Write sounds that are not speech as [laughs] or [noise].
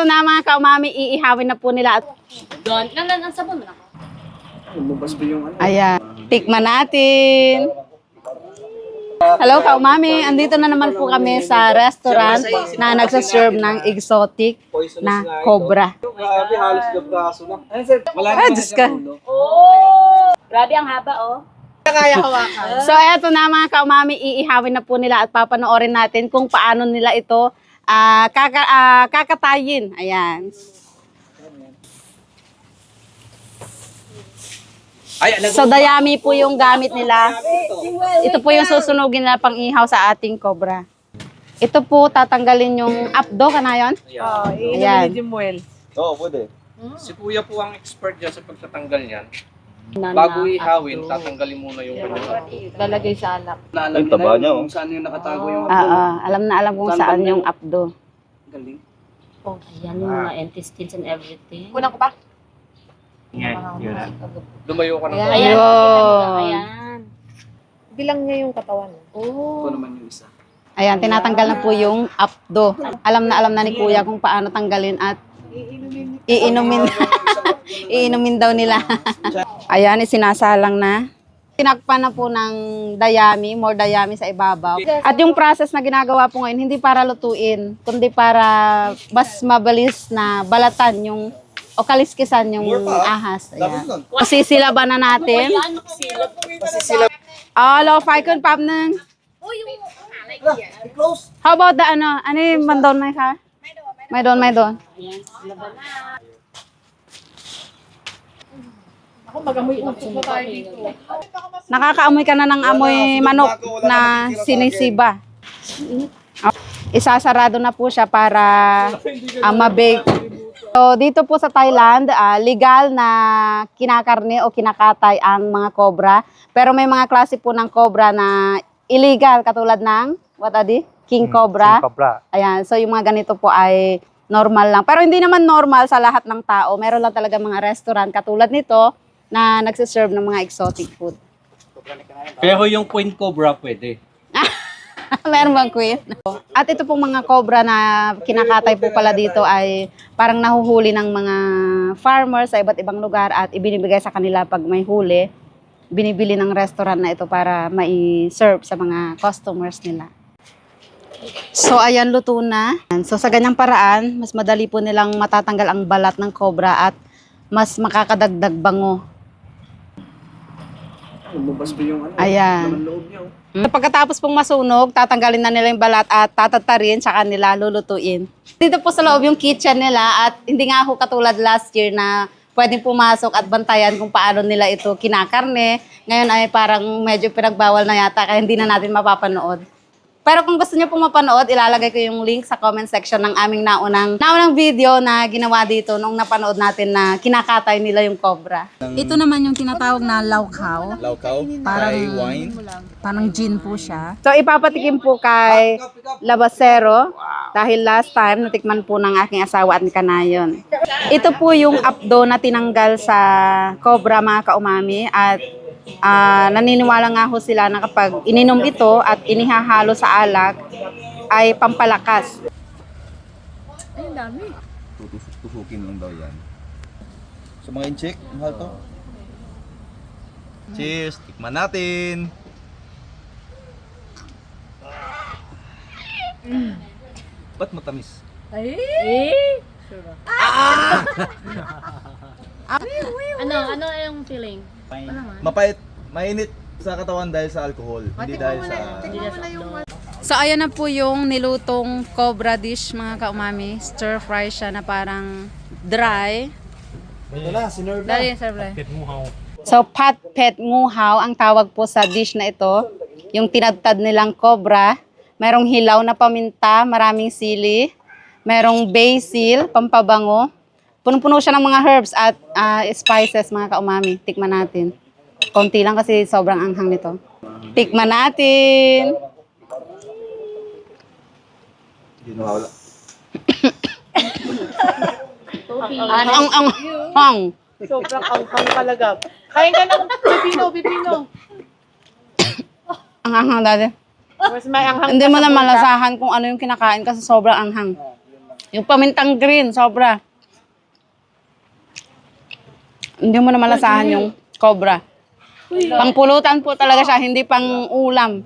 eto na mga kaumami, iihawin na po nila. Doon. Nan, nan, sabon mo na. Lumabas pa yung ano. Ayan, tikman natin. Hello kaumami, andito na naman po kami sa restaurant na nagsaserve ng exotic na cobra. Grabe, halos na braso na. Ano sir? Wala Ah, Diyos ka. Oh! Grabe ang haba, oh. So eto na mga kaumami, iihawin na po nila at papanoorin natin kung paano nila ito ah, kaka, ah, kakatayin. Ayan. Ay, So dayami po yung gamit nila. Ito po yung susunugin nila pang ihaw sa ating cobra. Ito po tatanggalin yung abdo ka na yun? Ayan. Oo, pwede. Si kuya po ang expert dyan sa pagtatanggal niyan. Nana, Bago ihawin, tatanggalin muna yung kanyang Lalagay sa alak. Naalam Ay, taba niya, oh. kung saan yung nakatago yung Oo, alam na alam kung saan yung abdo. Galing. Oh, ayan yung mga intestines and everything. Lumayo ka ng Ayan. Ayan. Ayun. Ayan. Bilang niya yung katawan. Oh. Ito naman yung isa. Ayan, tinatanggal na po yung abdo. Alam na alam na ni kuya kung paano tanggalin at iinumin. iinumin daw nila. [laughs] Ayan, isinasalang na. Tinakpan na po ng dayami, more dayami sa ibabaw. At yung process na ginagawa po ngayon, hindi para lutuin, kundi para mas mabilis na balatan yung o kaliskisan yung ahas. Ayan. Masisilaban na natin. Ah, low kun pap nang. How about the ano? Ano yung mandon may ka? May don, may don. Ayan, silaban na. Nakakaamoy ka na ng amoy manok na sinisiba. Ah, Isasarado na po siya para uh, mabake. So, dito po sa Thailand, ah, legal na kinakarne o kinakatay ang mga cobra. Pero may mga klase po ng cobra na illegal, katulad ng, what are they? King cobra. Ayan, so yung mga ganito po ay normal lang. Pero hindi naman normal sa lahat ng tao. Meron lang talaga mga restaurant katulad nito na nagsiserve ng mga exotic food. Pero yung queen cobra pwede. [laughs] Meron bang queen? At ito pong mga cobra na kinakatay po pala dito ay parang nahuhuli ng mga farmers sa iba't ibang lugar at ibinibigay sa kanila pag may huli. Binibili ng restaurant na ito para mai-serve sa mga customers nila. So ayan, luto na. So sa ganyang paraan, mas madali po nilang matatanggal ang balat ng cobra at mas makakadagdag bango. Lumabas pa yung ano. Ayan. Laman loob niya. oh. Mm. Pagkatapos pong masunog, tatanggalin na nila yung balat at tatatarin sa kanila, lulutuin. Dito po sa loob yung kitchen nila at hindi nga ako katulad last year na pwedeng pumasok at bantayan kung paano nila ito kinakarne. Ngayon ay parang medyo pinagbawal na yata kaya hindi na natin mapapanood. Pero kung gusto niyo pong mapanood, ilalagay ko yung link sa comment section ng aming naunang, naunang video na ginawa dito nung napanood natin na kinakatay nila yung cobra. Ito naman yung tinatawag na laukaw. Laukaw, Parang- Thai wine. Parang gin po siya. So, ipapatikim po kay Labasero. Dahil last time, natikman po ng aking asawa at ni Kanayon. Ito po yung abdo na tinanggal sa cobra mga kaumami. At ah, naniniwala nga ho sila na kapag ininom ito at inihahalo sa alak, ay pampalakas. Tutusukin lang daw yan. So mga incheck, mahal to. Cheers! Tikman natin! Ba't matamis? Eh? [laughs] Ano, ano yung feeling? Mapait, mainit sa katawan dahil sa alcohol, hindi dahil sa... So, ayan na po yung nilutong cobra dish mga kaumami. Stir fry siya na parang dry. Ito na, sinerve na. Dali, sir, Blay. So, pat pet nguhaw ang tawag po sa dish na ito. Yung tinadtad nilang cobra. Merong hilaw na paminta, maraming sili. Merong basil, pampabango. Punong-puno siya ng mga herbs at ah, spices, mga kaumami. Tikman natin. Konti lang kasi sobrang anghang nito. Tikman natin. Hindi nawawala. Ang ang ang ang. Sobrang anghang talaga. Kain ka ng pipino, pipino. Ang anghang dati. Mas may anghang Hindi mo na malasahan kung ano yung kinakain kasi sobrang anghang. Yung pamintang green, sobra. Hindi mo na malasahan yung cobra. Pangpulutan po talaga siya, hindi pang ulam.